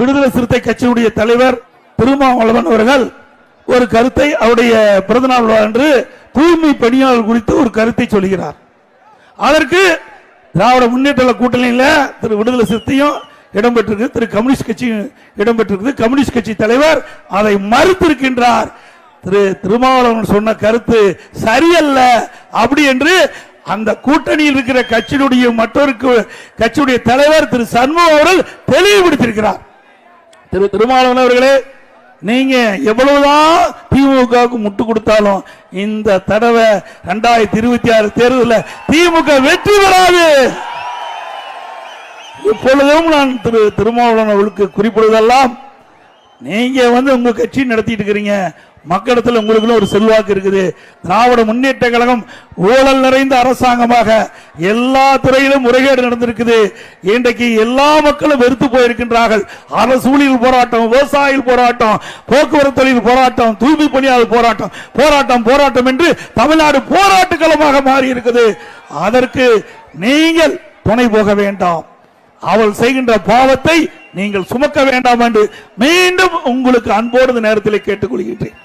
விடுதலை சிறுத்தை கட்சியுடைய தலைவர் திருமாவளவன் அவர்கள் ஒரு கருத்தை அவருடைய பிறந்தநாள் விழா என்று தூய்மை பணியாளர் குறித்து ஒரு கருத்தை சொல்கிறார். அதற்கு திராவிட முன்னேற்ற கூட்டணியில் திரு விடுதலை சிறுத்தையும் இடம்பெற்றிருக்கு திரு கம்யூனிஸ்ட் கட்சியும் இடம்பெற்றிருக்கு கம்யூனிஸ்ட் கட்சி தலைவர் அதை மறுத்திருக்கின்றார். திரு திருமாவளவன் சொன்ன கருத்து சரியல்ல. அப்படி என்று அந்த கூட்டணியில் இருக்கிற கட்சியினுடைய மற்றொரு கட்சியுடைய தலைவர் திரு சண்முகம் அவர்கள் தெளிவுபடுத்தியிருக்கிறார். திரு திருமாவளவன் அவர்களே நீங்க எவ்வளவுதான் திமுகவுக்கு முட்டு கொடுத்தாலும் இந்த தடவை ரெண்டாயிரத்தி இருபத்தி ஆறு தேர்தலில் திமுக வெற்றி பெறாது. இப்பொழுதும் நான் திரு திருமாவளவன் அவர்களுக்கு குறிப்பிடுவதெல்லாம் நீங்க வந்து உங்க கட்சி நடத்திட்டு இருக்கிறீங்க. மக்களிடத்தில் உங்களுக்கு ஒரு செல்வாக்கு இருக்குது. திராவிட முன்னேற்ற கழகம் ஊழல் நிறைந்த அரசாங்கமாக எல்லா துறையிலும் முறைகேடு நடந்திருக்குது. இன்றைக்கு எல்லா மக்களும் வெறுத்து போயிருக்கின்றார்கள். அரசூழியல் போராட்டம் விவசாயிகள் போராட்டம் போக்குவரத்து தொழில் போராட்டம் தூய்மை பணியாளர் போராட்டம் போராட்டம் போராட்டம் என்று தமிழ்நாடு போராட்ட களமாக மாறி இருக்குது அதற்கு நீங்கள் துணை போக வேண்டாம். அவள் செய்கின்ற பாவத்தை நீங்கள் சுமக்க வேண்டாம் என்று மீண்டும் உங்களுக்கு அன்போடு நேரத்தில் கேட்டுக்கொள்கிறேன்